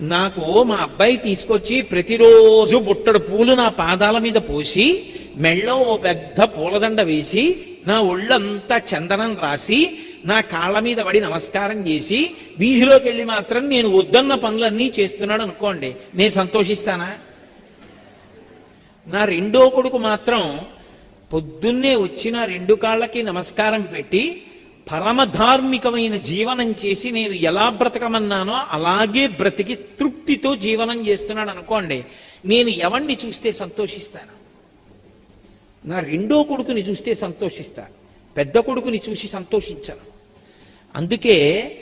నాకు మా అబ్బాయి తీసుకొచ్చి ప్రతిరోజు బుట్టడు పూలు నా పాదాల మీద పోసి మెళ్ళో ఓ పెద్ద పూలదండ వేసి నా ఒళ్ళంతా చందనం రాసి నా కాళ్ళ మీద పడి నమస్కారం చేసి వీధిలోకి వెళ్ళి మాత్రం నేను వద్దన్న పనులన్నీ చేస్తున్నాడు అనుకోండి. నేను సంతోషిస్తానా? నా రెండో కొడుకు మాత్రం పొద్దున్నే వచ్చి నా రెండు కాళ్ళకి నమస్కారం పెట్టి పరమధార్మికమైన జీవనం చేసి నేను ఎలా బ్రతకమన్నానో అలాగే బ్రతికి తృప్తితో జీవనం చేస్తున్నాడు అనుకోండి నేను ఎవండి చూస్తే సంతోషిస్తాను? నా రెండో కొడుకుని చూస్తే సంతోషిస్తాను. పెద్ద కొడుకుని చూసి సంతోషించను. అందుకే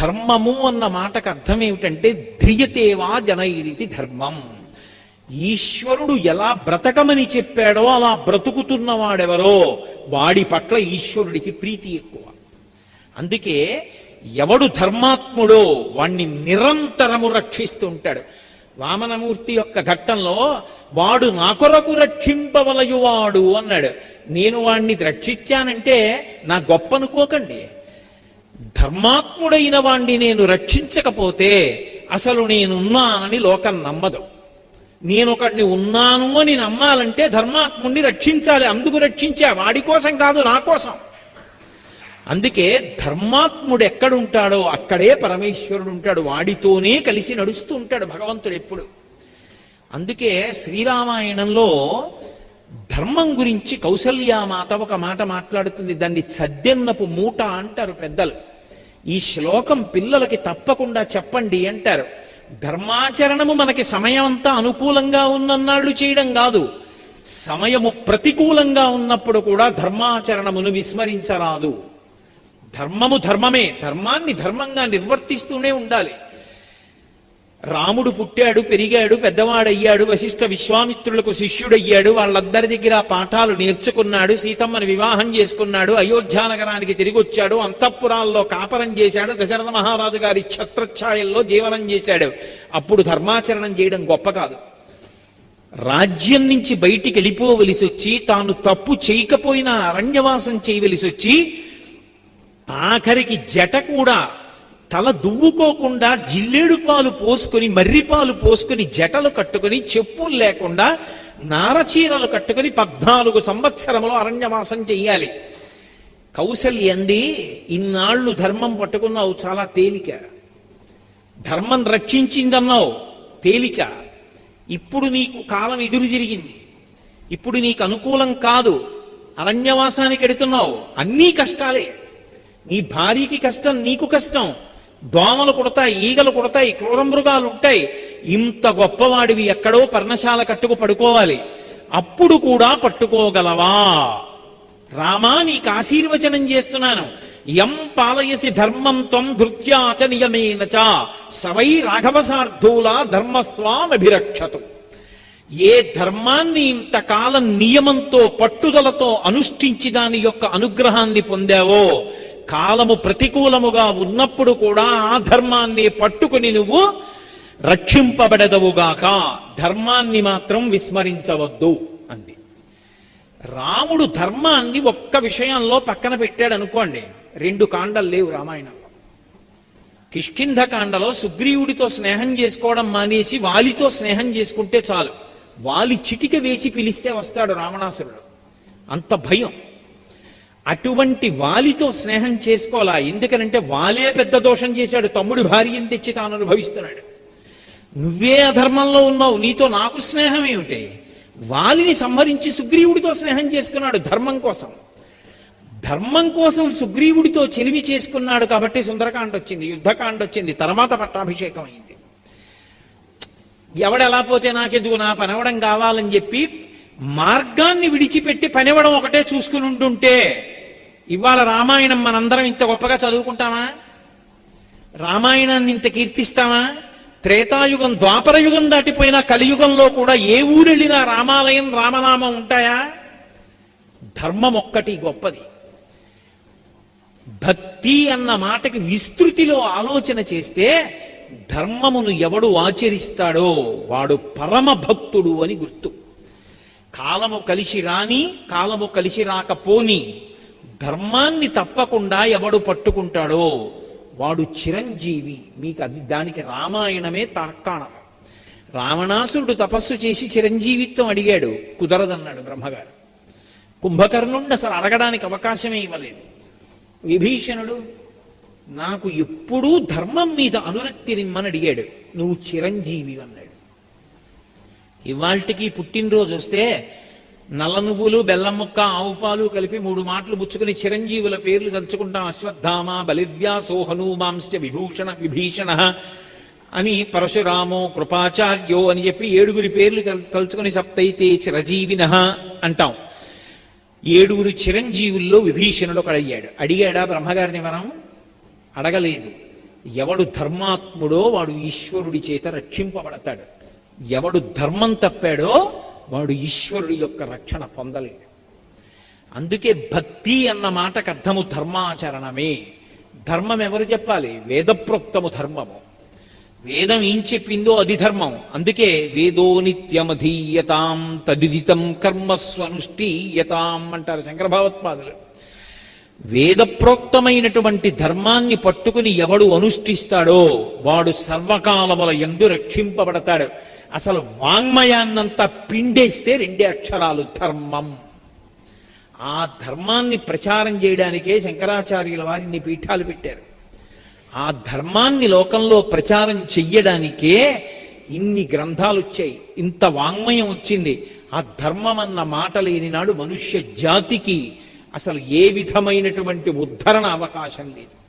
ధర్మము అన్న మాటకు అర్థం ఏమిటంటే ధ్రియతేవా జనైరితి ధర్మం. ఈశ్వరుడు ఎలా బ్రతకమని చెప్పాడో అలా బ్రతుకుతున్నవాడెవరో వాడి పట్ల ఈశ్వరుడికి ప్రీతి ఎక్కువ. అందుకే ఎవడు ధర్మాత్ముడో వాణ్ణి నిరంతరము రక్షిస్తూ ఉంటాడు. వామనమూర్తి యొక్క ఘట్టంలో వాడు నా కొరకు రక్షింపవలయువాడు అన్నాడు. నేను వాణ్ణి రక్షించానంటే నా గొప్ప అనుకోకండి ధర్మాత్ముడైన వాణ్ణి నేను రక్షించకపోతే అసలు నేనున్నానని లోకం నమ్మదు. నేను ఒకడిని ఉన్నాను అని నమ్మాలంటే ధర్మాత్ముడిని రక్షించాలి. అందుకు రక్షించా. వాడి కోసం కాదు నా కోసం. అందుకే ధర్మాత్ముడు ఎక్కడుంటాడో అక్కడే పరమేశ్వరుడు ఉంటాడు. వాడితోనే కలిసి నడుస్తూ ఉంటాడు భగవంతుడు ఎప్పుడు. అందుకే శ్రీరామాయణంలో ధర్మం గురించి కౌసల్యామాత ఒక మాట మాట్లాడుతుంది. దాన్ని సద్దెన్నపు మూట అంటారు పెద్దలు. ఈ శ్లోకం పిల్లలకి తప్పకుండా చెప్పండి అంటారు. ధర్మాచరణము మనకి సమయం అంతా అనుకూలంగా ఉన్నన్నాళ్ళు చేయడం కాదు. సమయము ప్రతికూలంగా ఉన్నప్పుడు కూడా ధర్మాచరణమును విస్మరించరాదు. ధర్మము ధర్మమే. ధర్మాన్ని ధర్మంగా నిర్వర్తిస్తూనే ఉండాలి. రాముడు పుట్టాడు పెరిగాడు పెద్దవాడయ్యాడు వశిష్ఠ విశ్వామిత్రులకు శిష్యుడయ్యాడు వాళ్ళందరి దగ్గర పాఠాలు నేర్చుకున్నాడు సీతమ్మని వివాహం చేసుకున్నాడు అయోధ్యానగరానికి తిరిగి వచ్చాడు అంతఃపురాల్లో కాపరం చేశాడు దశరథ మహారాజు గారి ఛత్రఛాయల్లో జీవనం చేశాడు. అప్పుడు ధర్మాచరణం చేయడం గొప్ప కాదు. రాజ్యం నుంచి బయటికి వెళ్ళిపోవలసి వచ్చి తాను తప్పు చేయకపోయినా అరణ్యవాసం చేయవలసి వచ్చి ఆఖరికి జట కూడా తల దువ్వుకోకుండా జిల్లేడు పాలు పోసుకొని మర్రిపాలు పోసుకొని జటలు కట్టుకొని చెప్పులు లేకుండా నారచీరలు కట్టుకొని పద్నాలుగు సంవత్సరములు అరణ్యవాసం చెయ్యాలి. కౌసల్యంది ఇన్నాళ్ళు ధర్మం పట్టుకున్నావు చాలా తేలిక. ధర్మం రక్షించిందన్నావు తేలిక. ఇప్పుడు నీకు కాలం ఎదురు తిరిగింది ఇప్పుడు నీకు అనుకూలం కాదు. అరణ్యవాసానికి ఎడుతున్నావు. అన్నీ కష్టాలే. నీ భార్యకి కష్టం నీకు కష్టం. దోమలు కుడతాయి ఈగలు కుడతాయి క్రూర మృగాలు ఉంటాయి. ఇంత గొప్పవాడివి ఎక్కడో పర్ణశాల కట్టుకు పడుకోవాలి. అప్పుడు కూడా పట్టుకోగలవా? రామా నీకు ఆశీర్వచనం చేస్తున్నాను. యం పాలయసి ధర్మం త్వం ధృత్యాచ నియమేన చ. సవై రాఘవసార్థూల ధర్మస్వామభిరక్షతు. ఏ ధర్మాన్ని ఇంతకాలం నియమంతో పట్టుదలతో అనుష్ఠించి దాని యొక్క అనుగ్రహాన్ని పొందావో కాలము ప్రతికూలముగా ఉన్నప్పుడు కూడా ఆ ధర్మాన్ని పట్టుకుని నువ్వు రక్షింపబడదవుగాక. ధర్మాన్ని మాత్రం విస్మరించవద్దు అంది. రాముడు ధర్మాన్ని ఒక్క విషయంలో పక్కన పెట్టాడు అనుకోండి రెండు కాండలు లేవు రామాయణంలో. కిష్కింధ కాండలో సుగ్రీవుడితో స్నేహం చేసుకోవడం మానేసి వాలితో స్నేహం చేసుకుంటే చాలు. వాలి చిటిక వేసి పిలిస్తే వస్తాడు రావణాసురుడు. అంత భయం. అటువంటి వాలితో స్నేహం చేసుకోవాలా? ఎందుకనంటే వాలే పెద్ద దోషం చేశాడు తమ్ముడు భార్యను తెచ్చి తాను అనుభవిస్తున్నాడు. నువ్వే అధర్మంలో ఉన్నావు నీతో నాకు స్నేహం ఏమిటి? వాలిని సంహరించి సుగ్రీవుడితో స్నేహం చేసుకున్నాడు ధర్మం కోసం. ధర్మం కోసం సుగ్రీవుడితో చెలివి చేసుకున్నాడు కాబట్టి సుందరకాండ వచ్చింది యుద్ధకాండ వచ్చింది తర్వాత పట్టాభిషేకం అయింది ఎవడెలా పోతే నాకెందుకు నా పనవడం కావాలని చెప్పి మార్గాన్ని విడిచిపెట్టి పనివ్వడం ఒకటే చూసుకుని ఉంటుంటే ఇవాళ రామాయణం మనందరం ఇంత గొప్పగా చదువుకుంటామా? రామాయణాన్ని ఇంత కీర్తిస్తామా? త్రేతాయుగం ద్వాపర యుగం దాటిపోయిన కలియుగంలో కూడా ఏ ఊరెళ్ళినా రామాలయం రామనామం ఉంటాయా? ధర్మం ఒక్కటి గొప్పది. భక్తి అన్న మాటకి విస్తృతిలో ఆలోచన చేస్తే ధర్మమును ఎవడు ఆచరిస్తాడో వాడు పరమ భక్తుడు అని గుర్తు. కాలము కలిసి రాని కాలము కలిసి రాకపోని ధర్మాన్ని తప్పకుండా ఎవడు పట్టుకుంటాడో వాడు చిరంజీవి. మీకు అది దానికి రామాయణమే తార్కాణం. రావణాసురుడు తపస్సు చేసి చిరంజీవిత్వం అడిగాడు. కుదరదన్నాడు బ్రహ్మగారు. కుంభకర్ణుండి అసలు అడగడానికి అవకాశమే ఇవ్వలేదు. విభీషణుడు నాకు ఎప్పుడూ ధర్మం మీద అనురక్తి నిమ్మని అడిగాడు. నువ్వు చిరంజీవి అన్నాడు. ఇవాళకి పుట్టినరోజు వస్తే నల్ల నువ్వులు బెల్లం ముక్క ఆవు పాలు కలిపి మూడు మాటలు పుచ్చుకుని చిరంజీవుల పేర్లు తలుచుకుంటాం. అశ్వత్థామ బలిద్యా హనుమాంశ్చ విభూషణ విభీషణ అని పరశురామో కృపాచార్యో అని చెప్పి ఏడుగురి పేర్లు తలుచుకుని సప్తైతే చిరజీవిన అంటాం. ఏడుగురు చిరంజీవుల్లో విభీషణుడు ఒక అయ్యాడు అడిగాడా బ్రహ్మగారిని మనం అడగలేదు. ఎవడు ధర్మాత్ముడో వాడు ఈశ్వరుడి చేత రక్షింపబడతాడు. ఎవడు ధర్మం తప్పాడో వాడు ఈశ్వరుడి యొక్క రక్షణ పొందలేడు. అందుకే భక్తి అన్న మాటకు అర్థము ధర్మాచరణమే. ధర్మం ఎవరు చెప్పాలి? వేదప్రోక్తము ధర్మము. వేదం ఏం చెప్పిందో అది ధర్మం. అందుకే వేదో నిత్యమధీయతాం తదిదితం కర్మస్వనుష్ఠీయతాం అంటారు శంకర భగవత్పాదులు. వేదప్రోక్తమైనటువంటి ధర్మాన్ని పట్టుకుని ఎవడు అనుష్ఠిస్తాడో వాడు సర్వకాలముల ఎందు రక్షింపబడతాడు. అసలు వాంగ్మయాన్నంతా పిండేస్తే రెండే అక్షరాలు ధర్మం. ఆ ధర్మాన్ని ప్రచారం చేయడానికే శంకరాచార్యుల వారిని పీఠాలు పెట్టారు. ఆ ధర్మాన్ని లోకంలో ప్రచారం చెయ్యడానికే ఇన్ని గ్రంథాలు వచ్చాయి ఇంత వాంగ్మయం వచ్చింది. ఆ ధర్మం అన్న మాట లేని నాడు మనుష్య జాతికి అసలు ఏ విధమైనటువంటి ఉద్ధరణ అవకాశం లేదు.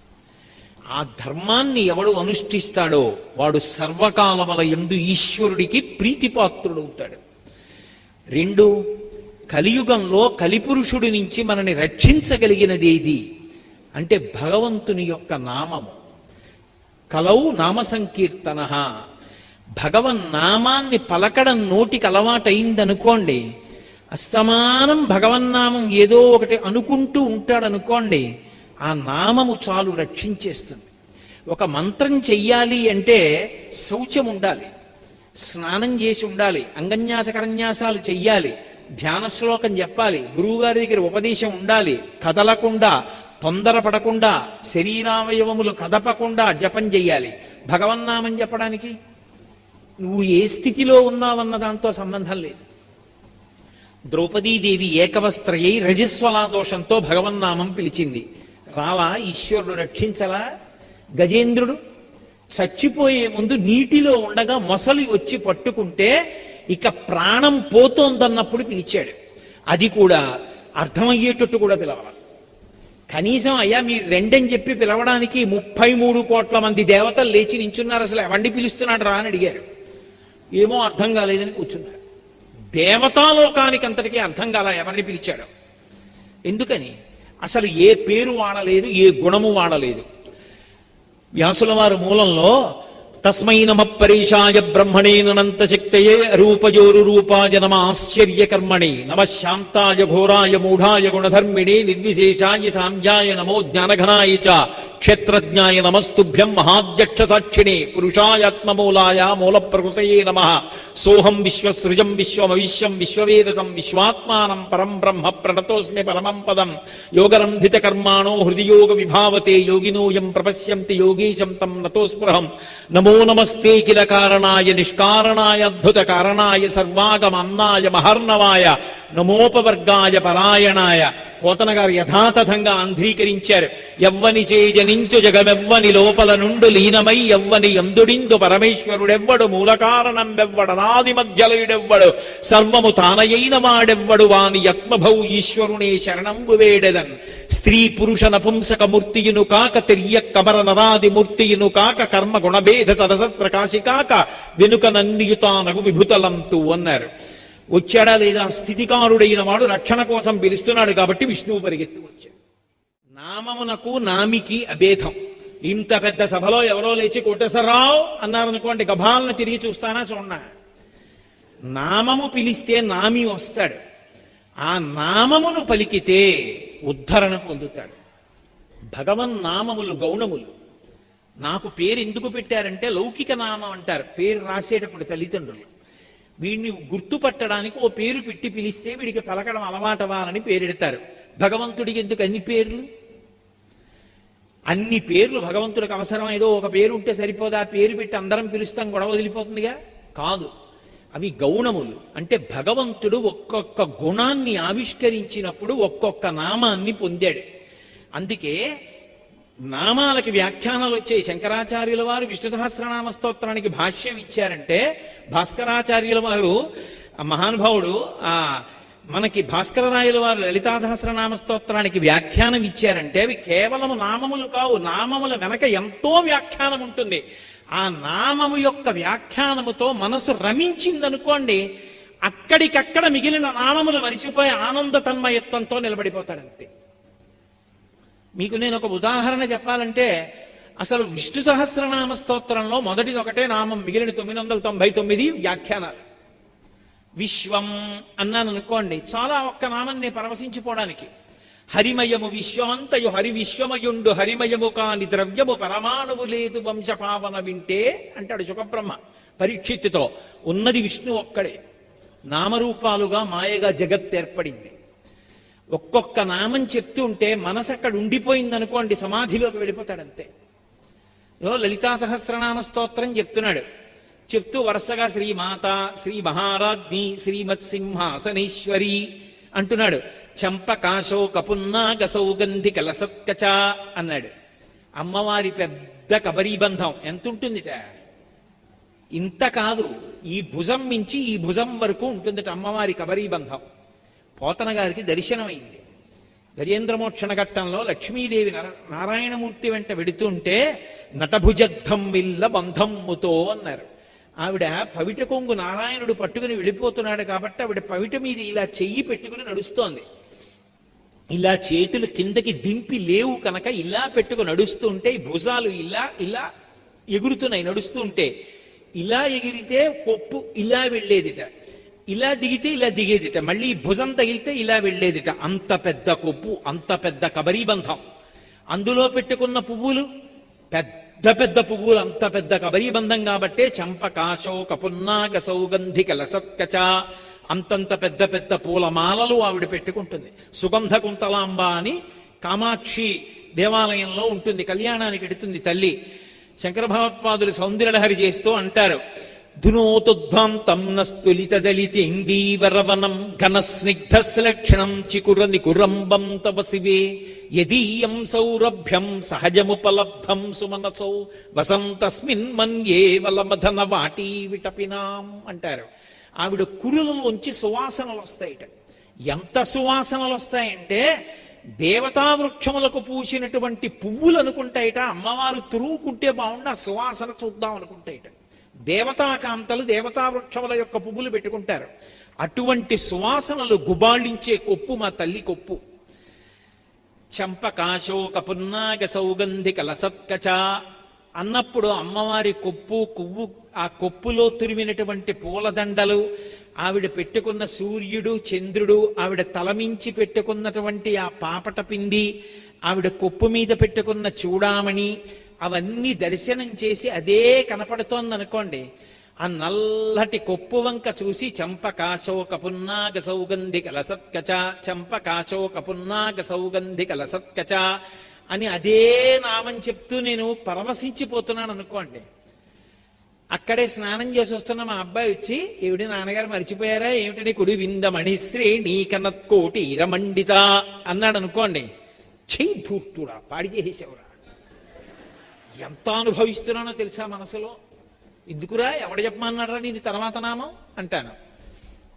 ఆ ధర్మాన్ని ఎవడు అనుష్ఠిస్తాడో వాడు సర్వకాలముల ఎందు ఈశ్వరుడికి ప్రీతిపాత్రుడవుతాడు. రెండు కలియుగంలో కలిపురుషుడి నుంచి మనని రక్షించగలిగినది ఏది? అంటే భగవంతుని యొక్క నామము. కలౌ నామ సంకీర్తన. భగవన్ నామాన్ని పలకడం నోటికి అలవాటైందనుకోండి అస్తమానం భగవన్నామం ఏదో ఒకటి అనుకుంటూ ఉంటాడనుకోండి ఆ నామము చాలు రక్షించేస్తుంది. ఒక మంత్రం చెయ్యాలి అంటే శౌచం ఉండాలి. స్నానం చేసి ఉండాలి. అంగన్యాస కరన్యాసాలు చెయ్యాలి. ధ్యాన శ్లోకం చెప్పాలి. గురువుగారి దగ్గర ఉపదేశం ఉండాలి. కదలకుండా తొందరపడకుండా శరీరావయవములు కదపకుండా జపం చెయ్యాలి. భగవన్నామం చెప్పడానికి నువ్వు ఏ స్థితిలో ఉన్నావన్న దాంతో సంబంధం లేదు. ద్రౌపదీదేవి ఏకవస్త్రయై రజస్వలా దోషంతో భగవన్నామం పిలిచింది. రావా ఈశ్వరుడు రక్షించలా? గజేంద్రుడు చచ్చిపోయే ముందు నీటిలో ఉండగా మొసలి వచ్చి పట్టుకుంటే ఇక ప్రాణం పోతోందన్నప్పుడు పిలిచాడు. అది కూడా అర్థమయ్యేటట్టు కూడా పిలవాలి. కనీసం అయ్యా మీరు రెండని చెప్పి పిలవడానికి ముప్పై మూడు కోట్ల మంది దేవతలు లేచి నించున్నారు అసలు ఎవండి పిలుస్తున్నాడు రా అని అడిగారు. ఏమో అర్థం కాలేదని కూర్చున్నారు. దేవతాలోకానికి అంతటికీ అర్థం కాల ఎవరిని పిలిచాడు? ఎందుకని? అసలు ఏ పేరు వాడలేదు ఏ గుణము వాడలేదు. వ్యాసుల వారి మూలంలో తస్మై నమ పరీషాయ బ్రహ్మణే నంత శక్తయే రూపజోరు రూపాయ నమ ఆశ్చర్య కర్మణి నమ శాంతాయ ఘోరాయ మూఢాయ గుణధర్మిణే నిర్విశేషాయ సాంధ్యాయ నమో జ్ఞానఘనాయ చ క్షేత్రజ్ఞాయ నమస్తుభ్యం మహాధ్యక్ష సాక్షిణే పురుషాయాత్మమూలాయ మూల ప్రకృతయే నమ సోహం విశ్వసృజం విశ్వమవిశ్వం విశ్వవేదతం విశ్వాత్మానం పరం బ్రహ్మ ప్రణతోస్మి పరమం పదం యోగరంధిత కర్మాణో హృదియోగ విభావతే యోగినోయం ప్రపశ్యంతి యోగీశం తం నతోస్పృహం నమో నమస్తే కిల కారణాయ నిష్కారణాయ అద్భుత కారణాయ సర్వాగమన్నాయ మహర్ణవాయ నమోపవర్గాయ పరాయణాయ పోతన గారు యథాతథంగా అంధీకరించారు ఎవ్వని చేజనించు జగమెవ్వని లోపల నుండు లీనమై ఎవ్వని ఎందుడిందు పరమేశ్వరుడెవ్వడు మూల కారణం వెవ్వడనాది మధ్యలయుడెవ్వడు సర్వము తానయైన వాడెవ్వడు వాని యత్మభౌ ఈశ్వరునే శరణంబు వేడెదన్ స్త్రీ పురుష నపుంసక మూర్తియును కాక తిర్య కమర నరాది మూర్తియును కాక కర్మ గుణభేద సరసత్ ప్రకాశి కాక వెనుక నన్నియుతానగు విభుతలంతు అన్నారు. వచ్చాడా లేదా? స్థితికారుడైన వాడు రక్షణ కోసం పిలుస్తున్నాడు కాబట్టి విష్ణువు పరిగెత్తి వచ్చాడు. నామమునకు నామికి అభేదం. ఇంత పెద్ద సభలో ఎవరో లేచి కోటేశ్వరరావు అన్నారనుకోండి గభాలను తిరిగి చూస్తానా? చూడనా? నామము పిలిస్తే నామి వస్తాడు. ఆ నామమును పలికితే ఉద్ధరణ పొందుతాడు. భగవన్ నామములు గౌణములు. నాకు పేరు ఎందుకు పెట్టారంటే లౌకిక నామం అంటారు. పేరు రాసేటప్పుడు తల్లిదండ్రులు. వీడిని గుర్తుపట్టడానికి ఓ పేరు పెట్టి పిలిస్తే వీడికి పలకడం అలవాటవా అని పేరెడతారు. భగవంతుడికి ఎందుకు అన్ని పేర్లు? అన్ని పేర్లు భగవంతుడికి అవసరం. ఏదో ఒక పేరు ఉంటే సరిపోదా. ఆ పేరు పెట్టి అందరం పిలుస్తాం గొడవ వదిలిపోతుందిగా? కాదు. అవి గౌణములు. అంటే భగవంతుడు ఒక్కొక్క గుణాన్ని ఆవిష్కరించినప్పుడు ఒక్కొక్క నామాన్ని పొందాడు. అందుకే నామాలకి వ్యాఖ్యానాలు వచ్చాయి. శంకరాచార్యుల వారు విష్ణు సహస్రనామ స్తోత్రానికి భాష్యం ఇచ్చారంటే భాస్కరాచార్యుల వారు ఆ మహానుభావుడు ఆ మనకి భాస్కరరాయుల వారు లలితా సహస్రనామ స్తోత్రానికి వ్యాఖ్యానం ఇచ్చారంటే అవి కేవలం నామములు కావు. నామముల వెనక ఎంతో వ్యాఖ్యానం ఉంటుంది. ఆ నామము యొక్క వ్యాఖ్యానముతో మనసు రమించిందనుకోండి అక్కడికక్కడ మిగిలిన నామములు మరిచిపోయి ఆనంద తన్మయత్వంతో నిలబడిపోతాడంతే. మీకు నేను ఒక ఉదాహరణ చెప్పాలంటే అసలు విష్ణు సహస్రనామ స్తోత్రంలో మొదటిది ఒకటే నామం మిగిలిన తొమ్మిది వందల తొంభై తొమ్మిది వ్యాఖ్యానాలు. విశ్వం అన్నాను అనుకోండి చాలా ఒక్క నామాన్ని పరవశించిపోవడానికి. హరిమయము విశ్వాంతయు హరి విశ్వమయుండు హరిమయము కాని ద్రవ్యము పరమాణువు లేదు వంశపావన వింటే అంటాడు సుఖబ్రహ్మ పరీక్షిత్తుతో. ఉన్నది విష్ణు ఒక్కడే. నామరూపాలుగా మాయగా జగత్ ఏర్పడింది. ఒక్కొక్క నామం చెప్తూ ఉంటే మనసు అక్కడ ఉండిపోయింది అనుకోండి సమాధిలోకి వెళ్ళిపోతాడంతే. లలితా సహస్రనామ స్తోత్రం చెప్తున్నాడు. చెప్తూ వరుసగా శ్రీమాత శ్రీ మహారాజ్ఞి శ్రీమత్ సింహాసనేశ్వరి అంటున్నాడు. చంపకాశో కపున్నాగ సౌగంధి కలసత్కచ అన్నాడు. అమ్మవారి పెద్ద కబరీబంధం ఎంత ఉంటుందిట ఇంత కాదు. ఈ భుజం మించి ఈ భుజం వరకు ఉంటుందిట అమ్మవారి కబరీబంధం. పోతన గారికి దర్శనమైంది. గజేంద్రమోక్షణ ఘట్టంలో లక్ష్మీదేవి నారాయణమూర్తి వెంట వెడుతుంటే నటభుజద్ధం విల్ల బంధమ్ముతో అన్నారు. ఆవిడ పవిట కొంగు నారాయణుడు పట్టుకుని వెళ్ళిపోతున్నాడు కాబట్టి ఆవిడ పవిట మీద ఇలా చెయ్యి పెట్టుకుని నడుస్తోంది. ఇలా చేతులు కిందకి దింపి లేవు కనుక ఇలా పెట్టుకు నడుస్తుంటే ఉంటే భుజాలు ఇలా ఇలా ఎగురుతున్నాయి నడుస్తుంటే. ఇలా ఎగిరితే కొప్పు ఇలా వెళ్ళేదిట. ఇలా దిగితే ఇలా దిగేదిట. మళ్ళీ భుజం తగిలితే ఇలా వెళ్ళేదిట. అంత పెద్ద కొప్పు అంత పెద్ద కబరీబంధం. అందులో పెట్టుకున్న పువ్వులు పెద్ద పెద్ద పువ్వులు అంత పెద్ద కబరీబంధం కాబట్టే చంపకాశో పున్నాగ సౌగంధిక లసత్కచ అంతంత పెద్ద పెద్ద పూలమాలలు ఆవిడ పెట్టుకుంటుంది. సుగంధ కుంతలాంబ అని కామాక్షి దేవాలయంలో ఉంటుంది కళ్యాణానికి ఎడుతుంది తల్లి. శంకర భగవత్పాదులు సౌందర్యలహరి చేస్తూ అంటారు ధునోతుద్ధాంతం నస్తులిత దళిత ఘన స్నిగ్ధ శ్లక్షణం చికుర నికురంబం తవ శివే యదీయం సౌరభ్యం సహజముపలబ్ధం సుమనసౌ వసంతస్మిన్ మన్యే వలమధన వాటీ విటపినాం అంటారు. ఆవిడ కురులలోంచి సువాసనలు వస్తాయిట ఎంత సువాసనలు వస్తాయంటే దేవతా వృక్షములకు పూసినటువంటి పువ్వులు అనుకుంటాయిట అమ్మవారు తురువుకుంటే బాగుండు ఆ సువాసన చూద్దాం అనుకుంటాయిట దేవతాకాంతలు దేవతావృక్షముల దేవతా యొక్క పువ్వులు పెట్టుకుంటారు. అటువంటి సువాసనలు గుబాళించే కొప్పు మా తల్లి కొప్పు. చంపకాశోక పున్నాగ సౌగంధిక లసత్కచ అన్నప్పుడు అమ్మవారి కొప్పు కొవ్వు ఆ కొప్పులో తురిమినటువంటి పూలదండలు ఆవిడ పెట్టుకున్న సూర్యుడు చంద్రుడు ఆవిడ తలమించి పెట్టుకున్నటువంటి ఆ పాపట పిండి ఆవిడ కొప్పు మీద పెట్టుకున్న చూడామణి అవన్నీ దర్శనం చేసి అదే కనపడుతోందనుకోండి. ఆ నల్లటి కొప్పు వంక చూసి చంపకాశో కపున్నాగ సౌగంధిక లసత్కచ చంపకాశో కపున్నాగ సౌగంధిక లసత్కచ అని అదే నామం చెప్తూ నేను పరవశించిపోతున్నాను అనుకోండి అక్కడే స్నానం చేసి వస్తున్న మా అబ్బాయి వచ్చి ఏమిటి నాన్నగారు మర్చిపోయారా? ఏమిటని కుడి మణిశ్రీ శ్రేణి కనత్కోటి ఇరమండిత అన్నాడు అనుకోండి చెయ్యి ధూర్తుడా పాడి చేసేవరా ఎంత అనుభవిస్తున్నానో తెలుసా మనసులో? ఎందుకురా? ఎవడ చెప్పమన్నారా నేను తర్వాత నామం? అంటాను.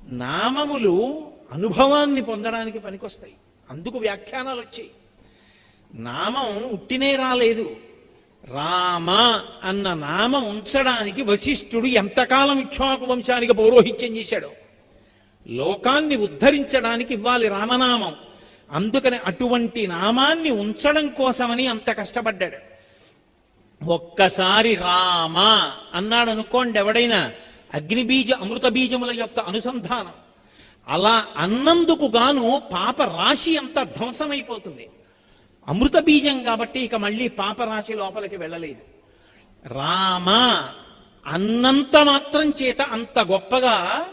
నామములు అనుభవాన్ని పొందడానికి పనికొస్తాయి. అందుకు వ్యాఖ్యానాలు వచ్చాయి. నామం ఉట్టినే రాలేదు. రామ అన్న నామం ఉంచడానికి వశిష్ఠుడు ఎంతకాలం ఇక్ష్వాకు వంశానికి పౌరోహిత్యం చేశాడు? లోకాన్ని ఉద్ధరించడానికి ఇవ్వాలి రామనామం. అందుకని అటువంటి నామాన్ని ఉంచడం కోసమని అంత కష్టపడ్డాడు. ఒక్కసారి రామ అన్నాడు అనుకోండి ఎవడైనా అగ్నిబీజ అమృత బీజముల యొక్క అనుసంధానం. అలా అన్నందుకు గాను పాప రాశి అంతా ధ్వంసమైపోతుంది. అమృత బీజం కాబట్టి ఇక మళ్ళీ పాపరాశి లోపలికి వెళ్ళలేదు. రామ అన్నంత మాత్రం చేత అంత గొప్పగా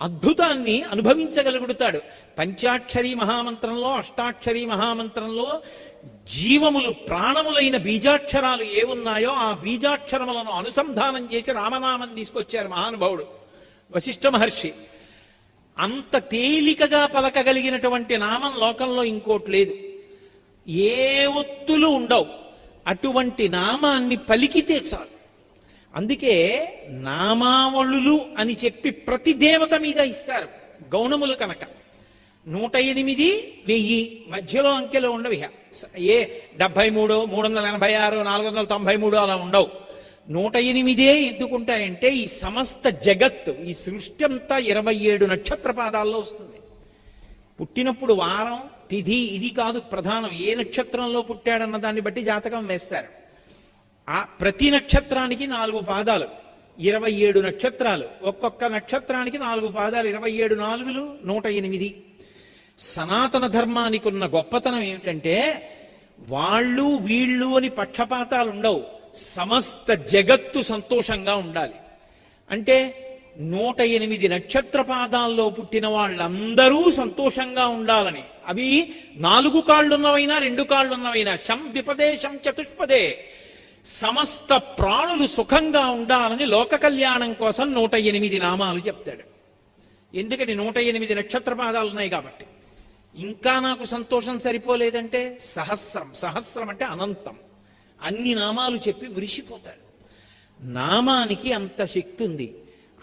అద్భుతాన్ని అనుభవించగలుగుతాడు. పంచాక్షరి మహామంత్రంలో అష్టాక్షరి మహామంత్రంలో జీవములు ప్రాణములైన బీజాక్షరాలు ఏమున్నాయో ఆ బీజాక్షరములను అనుసంధానం చేసి రామనామం తీసుకొచ్చారు మహానుభావుడు వశిష్ఠ మహర్షి. అంత తేలికగా పలకగలిగినటువంటి నామం లోకంలో ఇంకోటి లేదు. ఏ ఒత్తులు ఉండవు. అటువంటి నామాన్ని పలికితే చాలు. అందుకే నామావళులు అని చెప్పి ప్రతి దేవత మీద ఇస్తారు గౌణములు కనుక. నూట ఎనిమిది వెయ్యి మధ్యలో అంకెలు ఉండవు ఇక ఏ డెబ్బై మూడు మూడు వందల ఎనభై ఆరు నాలుగు వందల తొంభై మూడు అలా ఉండవు. నూట ఎనిమిదే ఎందుకుంటాయంటే ఈ సమస్త జగత్ ఈ సృష్టి అంతా ఇరవై ఏడు నక్షత్ర పాదాల్లో వస్తుంది. పుట్టినప్పుడు వారం తిథి ఇది కాదు ప్రధానం. ఏ నక్షత్రంలో పుట్టాడన్న దాన్ని బట్టి జాతకం వేస్తారు. ఆ ప్రతి నక్షత్రానికి నాలుగు పాదాలు ఇరవై ఏడు నక్షత్రాలు. ఒక్కొక్క నక్షత్రానికి నాలుగు పాదాలు ఇరవై ఏడు నాలుగులు నూట ఎనిమిది. సనాతన ధర్మానికి ఉన్న గొప్పతనం ఏమిటంటే వాళ్ళు వీళ్ళు అని పక్షపాతాలు ఉండవు సమస్త జగత్తు సంతోషంగా ఉండాలి. అంటే నూట ఎనిమిది నక్షత్ర పాదాల్లో పుట్టిన వాళ్ళందరూ సంతోషంగా ఉండాలని. అవి నాలుగు కాళ్ళున్నవైనా రెండు కాళ్ళున్నవైనా. శం ద్విపదే శం చతుష్పదే. సమస్త ప్రాణులు సుఖంగా ఉండాలని లోక కళ్యాణం కోసం నూట ఎనిమిది నామాలు చెప్తాడు. ఎందుకని నూట ఎనిమిది నక్షత్ర పాదాలు ఉన్నాయి కాబట్టి. ఇంకా నాకు సంతోషం సరిపోలేదంటే సహస్రం సహస్రం అంటే అనంతం. అన్ని నామాలు చెప్పి విరిసిపోతాడు. నామానికి అంత శక్తి ఉంది.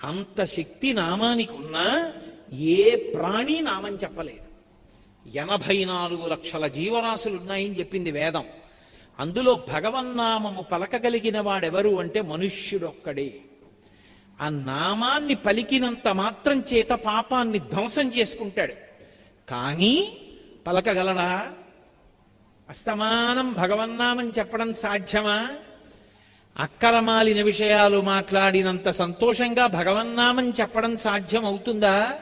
అంత శక్తి నామానికి ఉన్నా ఏ ప్రాణి నామం చెప్పలేదు. ఎనభై నాలుగు లక్షల జీవరాశులు ఉన్నాయని చెప్పింది వేదం. అందులో భగవన్నామము పలకగలిగిన వాడెవరు అంటే మనుష్యుడొక్కడే. ఆ నామాన్ని పలికినంత మాత్రం చేత పాపాన్ని ధ్వంసం చేసుకుంటాడు. కానీ పలకగలడా? అస్తమానం భగవన్నామం చెప్పడం సాధ్యమా? అక్కరమాలిన విషయాలు మాట్లాడినంత సంతోషంగా భగవన్నామని చెప్పడం సాధ్యం అవుతుందా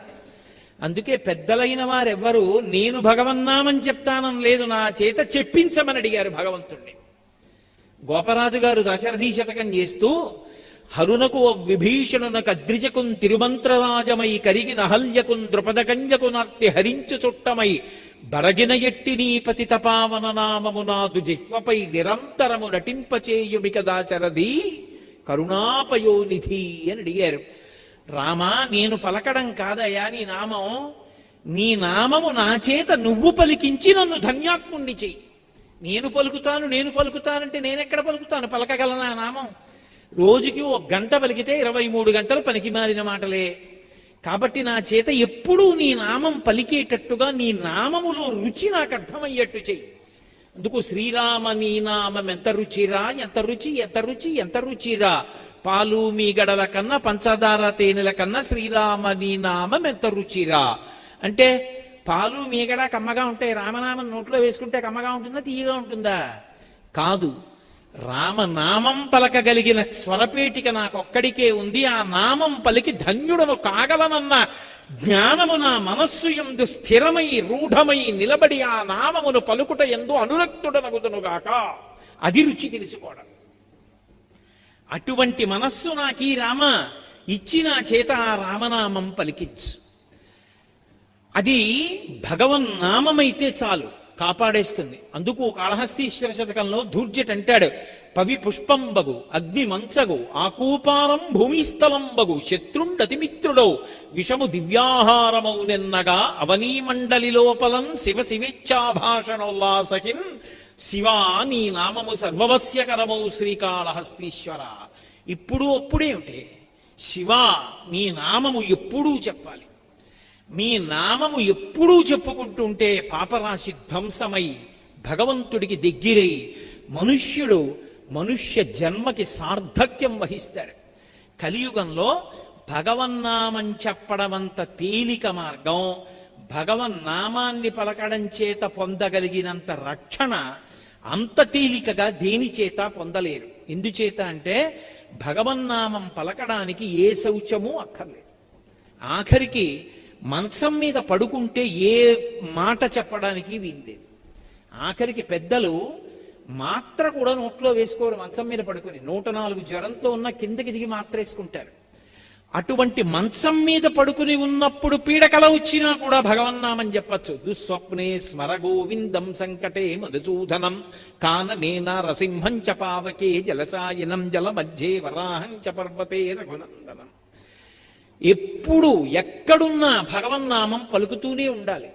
అందుకే పెద్దలైన వారెవ్వరు నేను భగవన్నామని చెప్తానం లేదు నా చేత చెప్పించమని అడిగారు భగవంతుణ్ణి. గోపరాజు గారు దశరథీ శతకం చేస్తూ హరునకు విభీషణునకు అద్రిజకున్ తిరుమంత్రరాజమై కరిగి నహల్యకున్ ద్రుపదకన్యకు నార్తి హరించు చుట్టమై బరగిన ఎట్టి నీ పతి తపావన నామము నాదు జిహ్వపై నిరంతరము నటింపచేయుమి కదా చరది కరుణాపయోనిధి అని అడిగారు. రామా నేను పలకడం కాదయ్యా నీ నామం. నీ నామము నా చేత నువ్వు పలికించి నన్ను ధన్యాత్ముణ్ణి చెయ్యి. నేను పలుకుతాను నేను పలుకుతానంటే నేనెక్కడ పలుకుతాను? పలకగలనా నామం? రోజుకి ఒక గంట పలికితే ఇరవై మూడు గంటలు పనికి మారిన మాటలే. కాబట్టి నా చేత ఎప్పుడూ నీ నామం పలికేటట్టుగా నీ నామములో రుచి నాకు అర్థమయ్యేట్టు చెయ్యి. అందుకు శ్రీరామ నీ నామం ఎంత రుచిరా ఎంత రుచి ఎంత రుచి ఎంత రుచిరా. పాలు మీ గడల కన్నా పంచదార తేనెల కన్నా శ్రీరామ నీ నామం ఎంత రుచిరా. అంటే పాలు మీగడ కమ్మగా ఉంటాయి రామనామం నోట్లో వేసుకుంటే కమ్మగా ఉంటుందా తీయగా ఉంటుందా? కాదు. రామనామం పలకగలిగిన స్వరపేటిక నాకొక్కడికే ఉంది. ఆ నామం పలికి ధన్యుడను కాగలనన్న జ్ఞానము నా మనస్సు ఎందు స్థిరమై రూఢమై నిలబడి ఆ నామమును పలుకుట ఎందు అనురక్తుడనగుతునుగాక అది రుచి తెలుసుకోవడం. అటువంటి మనస్సు నాకీ రామ ఇచ్చిన చేత ఆ రామనామం పలికించు అది భగవన్ నామమైతే చాలు. కాపాడేస్తుంది. అందుకు కాళహస్తీశ్వర శతకంలో ధూర్జట్ అంటాడు పవి పుష్పంబగు అగ్ని మంచగు ఆకూపారం భూమిస్థలంబగు శత్రుండతిమిత్రుడో విషము దివ్యాహారమౌ నిన్నగా అవనీ మండలి లోపలం శివ శివేచ్ఛాభాషణోల్లాసకిన్ శివా నీ నామము సర్వవస్యకరమౌ శ్రీకాళహస్తీశ్వర. ఇప్పుడు అప్పుడేమిటి శివా నీ నామము ఎప్పుడూ చెప్పాలి. మీ నామము ఎప్పుడూ చెప్పుకుంటుంటే పాపరాశి ధ్వంసమై భగవంతుడికి దగ్గిరై మనుష్యుడు మనుష్య జన్మకి సార్థక్యం వహిస్తాడు. కలియుగంలో భగవన్నామం చెప్పడం అంత తేలిక మార్గం భగవన్నామాన్ని పలకడం చేత పొందగలిగినంత రక్షణ అంత తేలికగా దేని చేత పొందలేరు. ఎందుచేత అంటే భగవన్నామం పలకడానికి ఏ శౌచము అక్కర్లేదు. ఆఖరికి మంచం మీద పడుకుంటే ఏ మాట చెప్పడానికి వీల్లేదు. ఆఖరికి పెద్దలు మాత్ర కూడా నోట్లో వేసుకోరు మంచం మీద పడుకుని. నూట నాలుగు జ్వరంతో ఉన్న కిందకి దిగి మాత్ర వేసుకుంటారు అటువంటి మంచం మీద పడుకుని ఉన్నప్పుడు పీడకల వచ్చినా కూడా భగవన్నామని చెప్పచ్చు. దుస్వప్నే స్మర గోవిందం సంకటే మధుసూదనం కాన నేన రసింహం చ పావకే జలసాయనం జల మధ్యే వరాహం చ పర్వతే రఘునందనం. ఎప్పుడు ఎక్కడున్నా భగవన్నామం పలుకుతూనే ఉండాలి.